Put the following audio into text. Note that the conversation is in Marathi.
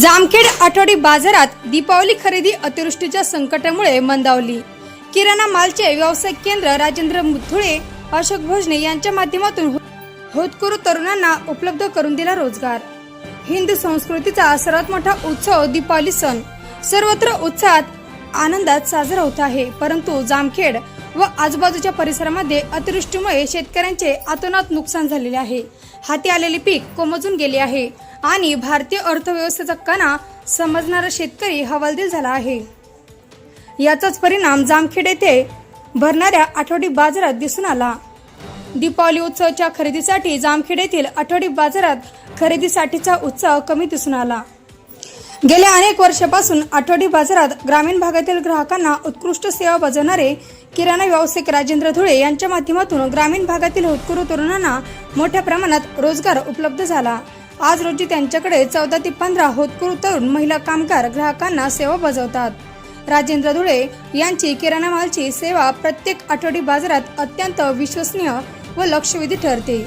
जामखेड आठवडी बाजारात दीपावली खरेदी अतिवृष्टीच्या संकटामुळे मंदावली. किराणा मालचे व्यावसायिक केंद्र राजेंद्र मुथुळे अशोक भोजने यांच्या माध्यमातून हो- होतकरू तरुणांना उपलब्ध करून दिला रोजगार. हिंदू संस्कृतीचा सर्वात मोठा उत्सव दीपावली सण. सर्वत्र उत्साहात आनंदात साजरा होत आहे परंतु जामखेड व आजूबाजूच्या परिसरामध्ये अतिवृष्टीमुळे शेतकऱ्यांचे आतोनात नुकसान झालेले आहे. हाती आलेले पीक कोमजून गेले आहे. आणि भारतीय अर्थव्यवस्थेचा कणा समजणारा शेतकरी हवालदिल झाला आहे. याचाच परिणाम जामखेड येथे भरणाऱ्या आठवडी बाजारात दिसून आला. दीपावली उत्सवाच्या खरेदीसाठी जामखेड येथील आठवडी बाजारात खरेदीसाठीचा उत्साह कमी दिसून आला. गेल्या अनेक वर्षापासून आठवडी बाजारात ग्रामीण भागातील ग्राहकांना उत्कृष्ट सेवा बजावणारे किराणा व्यावसायिक राजेंद्र धुळे यांच्या माध्यमातून ग्रामीण भागातील होतकरू तरुणांना मोठ्या प्रमाणात रोजगार उपलब्ध झाला. आज रोजी त्यांच्याकडे चौदा ते पंधरा होतकरू तरुण महिला कामगार ग्राहकांना सेवा बजावतात. राजेंद्र धुळे यांची किराणा मालची सेवा प्रत्येक आठवडी बाजारात अत्यंत विश्वसनीय व लक्षवेधी ठरते.